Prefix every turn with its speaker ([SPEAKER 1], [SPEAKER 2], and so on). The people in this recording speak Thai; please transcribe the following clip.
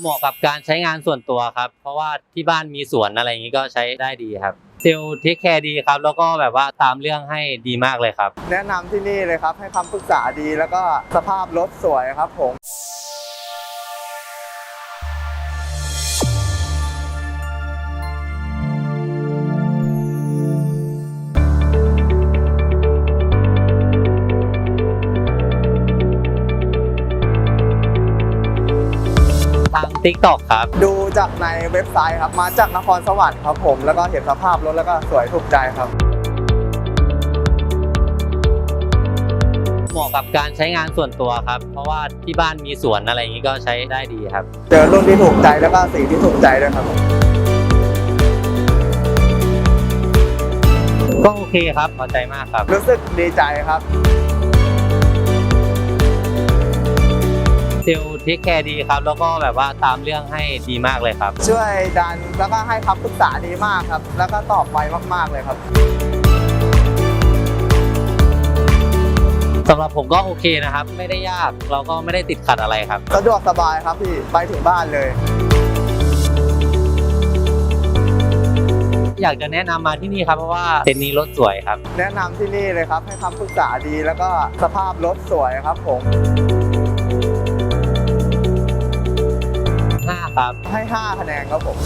[SPEAKER 1] เหมาะกับการใช้งานส่วนตัวครับ เพราะว่าที่บ้านมีสวนอะไรอย่างนี้ก็ใช้ได้ดีครับ เซลล์เทคแคร์ดีครับ แล้วก็แบบว่าตามเรื่องให้ดีมากเลยครับ
[SPEAKER 2] แนะนำที่นี่เลยครับให้คำปรึกษาดีแล้วก็สภาพรถสวยครับผม
[SPEAKER 1] ทาง t ิ k t o k ครับ
[SPEAKER 2] ดูจากในเว็บไซต์ครับ มาจากนครสวรรค์ครับผม แล้วก็เห็นสภาพรถแล้วก็สวยถูกใจครับ
[SPEAKER 1] เหมาะกับการใช้งานส่วนตัวครับ เพราะว่าที่บ้านมีสวนอะไรอย่างนี้ก็ใช้ได้ดีครับ
[SPEAKER 2] เจอรุ่นที่ถูกใจแล้วก็สีที่ถูกใจด้วยครับ
[SPEAKER 1] ก็โอเคครับพอใจมากครับ
[SPEAKER 2] รู้สึกดีใจครับ
[SPEAKER 1] เซลล์เทคแคร์ดีครับ แล้วก็แบบว่าตามเรื่องให้ดีมากเลยครับ
[SPEAKER 2] ช่วยดันแล้วก็ให้คำปรึกษาดีมากครับ แล้วก็ตอบไวมากๆเลยครับ
[SPEAKER 1] สำหรับผมก็โอเคนะครับ ไม่ได้ยากเราก็ไม่ได้ติดขัดอะไรครับ
[SPEAKER 2] สะดวกสบายครับพี่ไปถึงบ้านเลย
[SPEAKER 1] อยากจะแนะนำมาที่นี่ครับ เพราะว่าเต็นท์นี้รถสวยครับ
[SPEAKER 2] แนะนำที่นี่เลยครับ ให้คำปรึกษาดีแล้วก็สภาพรถสวยครับผม
[SPEAKER 1] ครับ
[SPEAKER 2] ให้ 5 คะแนนครับผม